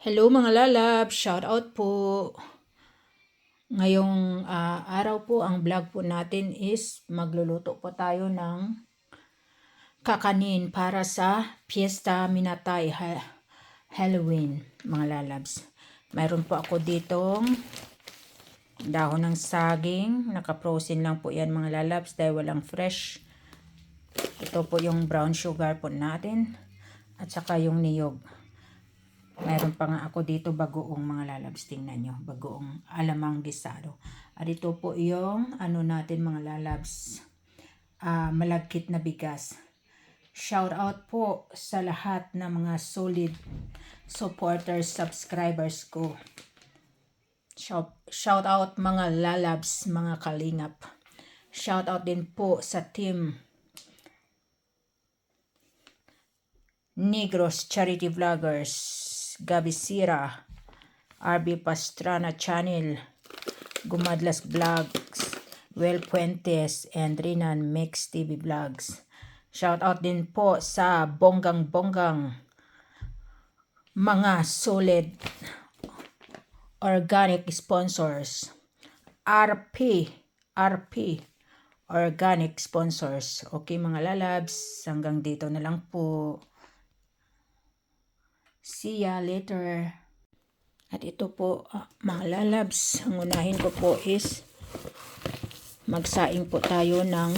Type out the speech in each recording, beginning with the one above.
Hello mga lalab, shout out po. Ngayong ah, araw po ang vlog po natin is magluluto po tayo ng kakanin para sa Fiesta Minatay ha- Halloween mga lalabs. Mayroon po ako ditong dahon ng saging, naka-frozen lang po yan mga lalabs dahil walang fresh. Ito po yung brown sugar po natin at saka yung niyog. Mayroon pa nga ako dito bagoong mga lalabs. Tingnan nyo. Bagoong alamang gisado. At ito po yung ano natin mga lalabs. ah malagkit na bigas. Shout out po sa lahat ng mga solid supporters, subscribers ko. Shout, shout out mga lalabs, mga kalingap. Shout out din po sa team Negros Charity Vloggers, Gabi Sira, RB Pastrana Channel, Gumadlas Vlogs, Well Puentes, and Rinan Mix TV Vlogs. Shout out din po sa bonggang-bonggang mga solid organic sponsors. RP, RP, organic sponsors. Okay mga lalabs, hanggang dito na lang po. See ya later. At ito po, ah, mga lalabs, ang unahin ko po is magsaing po tayo ng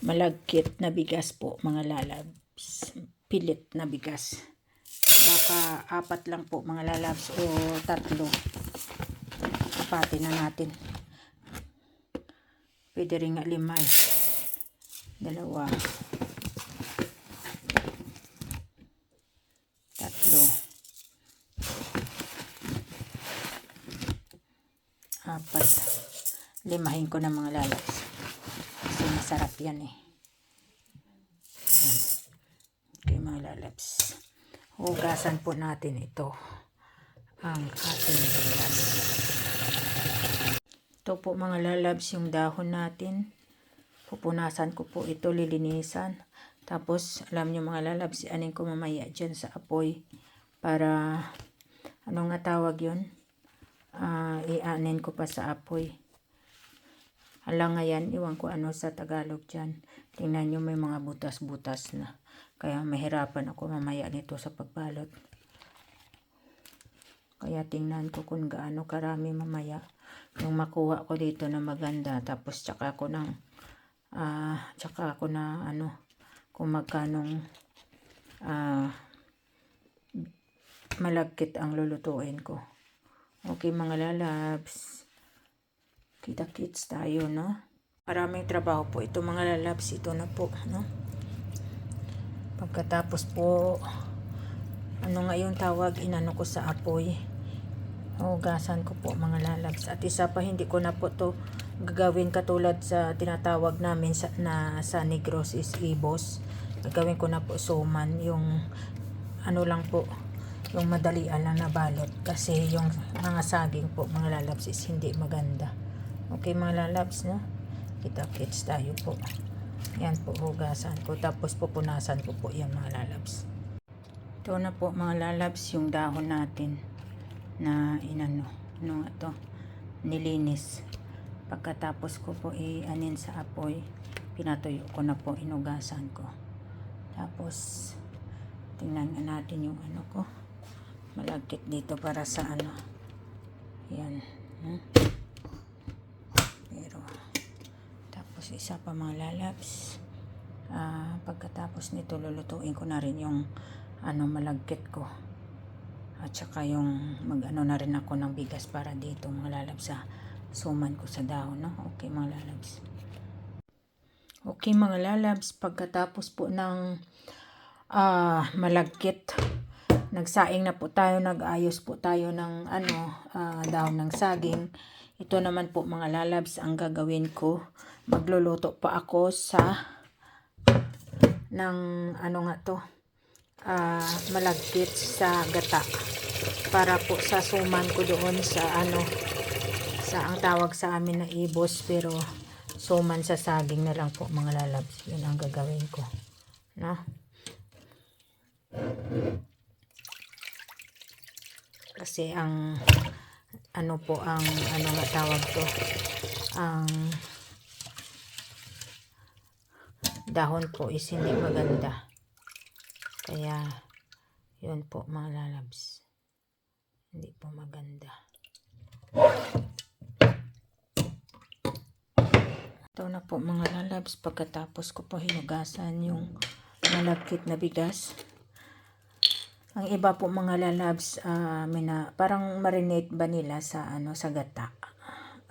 malagkit na bigas po, mga lalabs. Pilit na bigas. Baka apat lang po, mga lalabs, o tatlo. Apatin na natin. Pwede rin nga lima eh. Dalawa. Tatlo. Apat. Limahin ko ng mga lalabs. Kasi masarap yan eh. Okay mga lalabs. Hugasan po natin ito. Ang ating bigas. Ito po mga lalabs yung dahon natin. Pupunasan ko po ito, lilinisan. Tapos, alam nyo mga lalabs, anin ko mamaya dyan sa apoy. Para, ano nga tawag yun? Ah ianin ko pa sa apoy. Hala nga yan, iwan ko ano sa Tagalog dyan. Tingnan nyo may mga butas-butas na. Kaya mahirapan ako mamaya nito sa pagbalot. Kaya tingnan ko kung gaano karami mamaya. Yung makuha ko dito na maganda. Tapos tsaka ako ng, ah, tsaka ako na ano, kung magkanong ah, malagkit ang lulutuin ko. Okay mga lalabs. Kita-kits tayo, no? Maraming trabaho po ito mga lalabs. Ito na po, no? Pagkatapos po, ano nga yung tawag, inano ko sa apoy. Hugasan ko po mga lalabs. At isa pa, hindi ko na po to gagawin katulad sa tinatawag namin sa, na sa Negros is ibos. Gagawin ko na po suman, yung ano lang po, yung madalian lang na balot kasi yung mga saging po mga lalabs is hindi maganda. Okay mga lalabs no? Kita kits tayo po. Yan po hugasan ko. Tapos pupunasan ko po yan mga lalabs. Ito na po mga lalabs yung dahon natin na inano ano nga to nilinis. Pagkatapos ko po i-anin sa apoy pinatuyo ko na po inugasan ko. Tapos tingnan natin yung ano ko malagkit dito para sa ano yan hmm? pero tapos isa pa mga lalabs ah, pagkatapos nito lulutuin ko na rin yung ano malagkit ko at saka yung mag ano na rin ako ng bigas para dito mga lalabs sa suman ko sa dahon no? okay mga lalabs okay mga lalabs pagkatapos po ng ah, malagkit nagsaing na po tayo, nag-ayos po tayo ng ano, uh, dahon ng saging. Ito naman po mga lalabs ang gagawin ko. Magluluto pa ako sa ng ano nga to, uh, malagkit sa gata. Para po sa suman ko doon sa ano, sa ang tawag sa amin na ibos pero suman sa saging na lang po mga lalabs. Yun ang gagawin ko. No? Kasi ang ano po ang ano nga tawag to ang dahon po is hindi maganda. Kaya yun po mga lalabs. Hindi po maganda. Ito na po mga lalabs. Pagkatapos ko po hinugasan yung malagkit na bigas. Ang iba po mga lalabs, ah, mina, parang marinate ba nila sa ano sa gata?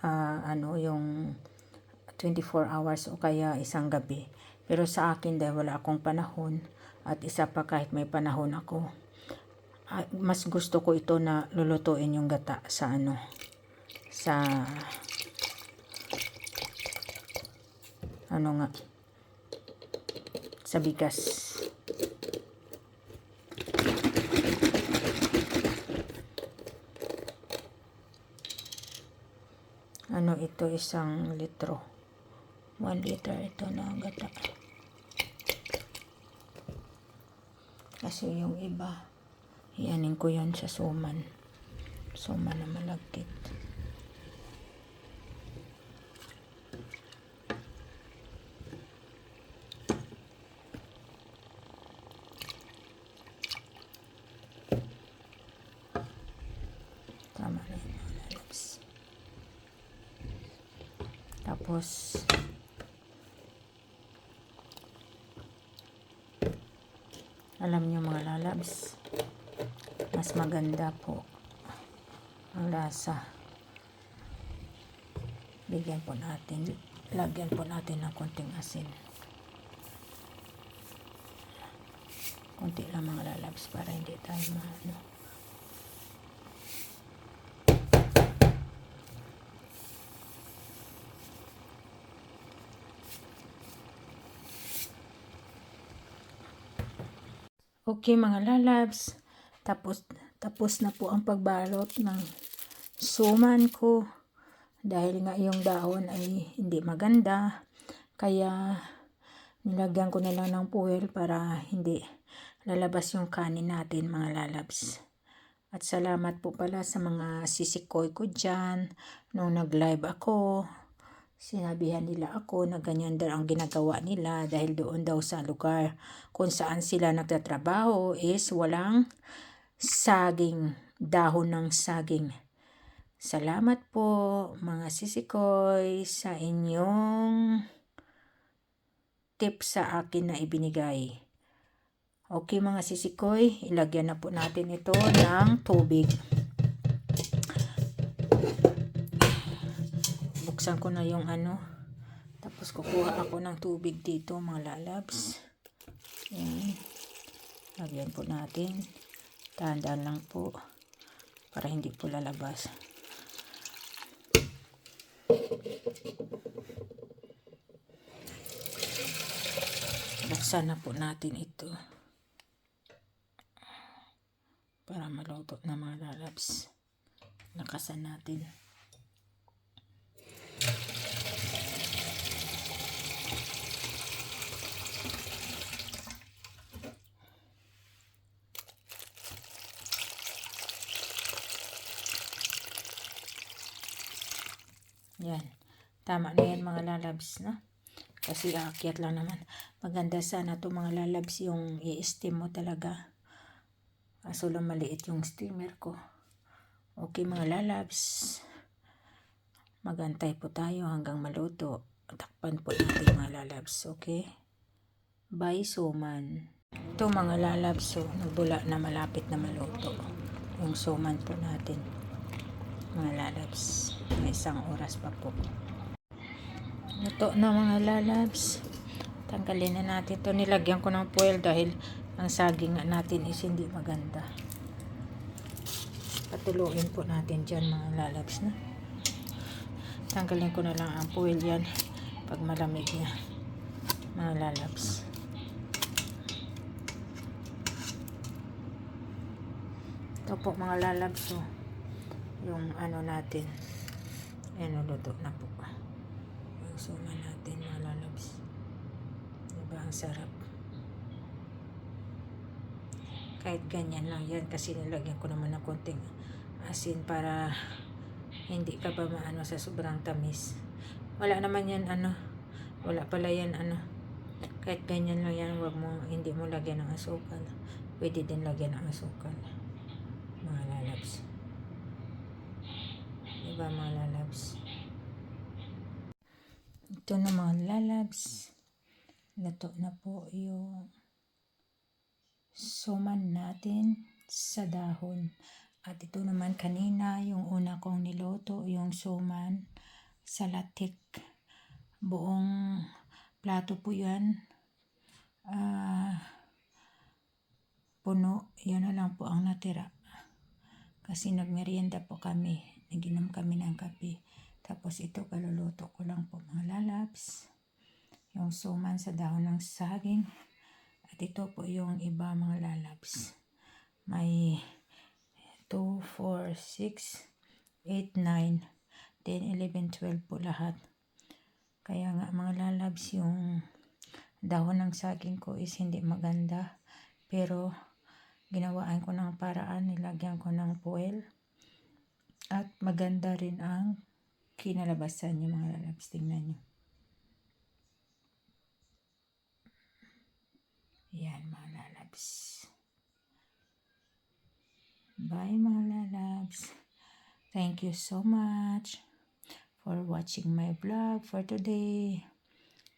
Ah, ano yung 24 hours o kaya isang gabi. Pero sa akin dahil wala akong panahon at isa pa kahit may panahon ako, ah, mas gusto ko ito na lulutuin yung gata sa ano sa ano nga sa bigas. Ano ito isang litro. 1 liter ito na gata. Kasi yung iba, iyanin ko yan sa suman. Suman na malagkit. Tama na yun mga lalabs. Tapos, alam nyo mga lalabs, mas maganda po ang lasa. Bigyan po natin, lagyan po natin ng konting asin. Konti lang mga lalabs para hindi tayo maano. Okay mga lalabs, tapos tapos na po ang pagbalot ng suman ko dahil nga yung dahon ay hindi maganda kaya nilagyan ko na lang ng fuel para hindi lalabas yung kanin natin mga lalabs. At salamat po pala sa mga sisikoy ko dyan nung nag-live ako. Sinabihan nila ako na ganyan daw ang ginagawa nila dahil doon daw sa lugar kung saan sila nagtatrabaho is walang saging, dahon ng saging. Salamat po mga sisikoy sa inyong tip sa akin na ibinigay. Okay mga sisikoy, ilagyan na po natin ito ng tubig. Buksan ko na yung ano. Tapos kukuha ako ng tubig dito mga lalabs. Yan. Lagyan po natin. Tandaan lang po. Para hindi po lalabas. Buksan na po natin ito. Para maluto na mga lalabs. Nakasan natin. Yan. Tama na yan mga lalabs, no? Kasi aakyat lang naman. Maganda sana to mga lalabs yung i-steam mo talaga. Kaso lang maliit yung steamer ko. Okay mga lalabs. Magantay po tayo hanggang maluto. Takpan po natin mga lalabs, okay? Bye, suman. Ito mga lalabs, so, nagbula na malapit na maluto. Yung suman po natin. Mga lalabs. May isang oras pa po. Luto na mga lalabs. Tanggalin na natin to Nilagyan ko ng foil dahil ang saging natin is hindi maganda. Patuluin po natin dyan mga lalabs na. Tanggalin ko na lang ang foil yan pag malamig na mga lalabs. Ito po mga lalabs oh. yung ano natin. Ayan, luto na po. Suman natin mga lalabs. Diba ang sarap. Kahit ganyan lang yan kasi nilagyan ko naman ng konting asin para hindi ka ba maano sa sobrang tamis. Wala naman yan ano, wala pala yan ano. Kahit ganyan lang yan, wag mo, hindi mo lagyan ng asukal. Pwede din lagyan ng asukal. Mga lalabs. Diba mga lalabs? Ito na mga lalabs. Lato na po yung suman natin sa dahon. At ito naman kanina, yung una kong niloto, yung suman sa latik. Buong plato po yan. Ah, puno. Yun na lang po ang natira. Kasi nagmerienda po kami. Naginom kami ng kape. Tapos ito kaluluto ko lang po lalabs. Yung suman sa dahon ng saging. At ito po yung iba mga lalabs. May 2, 4, 6, 8, 9, 10, 11, 12 po lahat. Kaya nga mga lalabs yung dahon ng saging ko is hindi maganda. Pero ginawaan ko ng paraan, nilagyan ko ng foil. At maganda rin ang kinalabasan niyo mga lalabs. Tingnan niyo. Yan mga lalabs. Bye mga lalabs. Thank you so much for watching my vlog for today.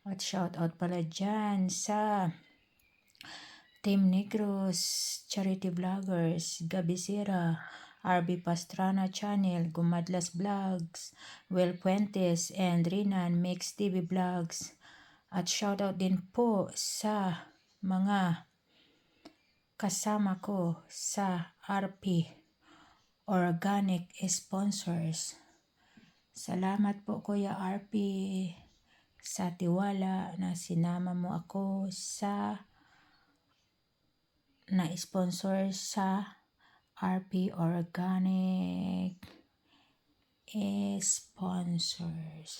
At shout out pala dyan sa Team Negros, Charity Vloggers, Gabi Sira, RB Pastrana Channel, Gumadlas Vlogs, Will Puentes, and Rinan Mix TV Vlogs. At shout out din po sa mga kasama ko sa RP Organic Sponsors. Salamat po Kuya RP sa tiwala na sinama mo ako sa na-sponsor sa RP Organic sponsors.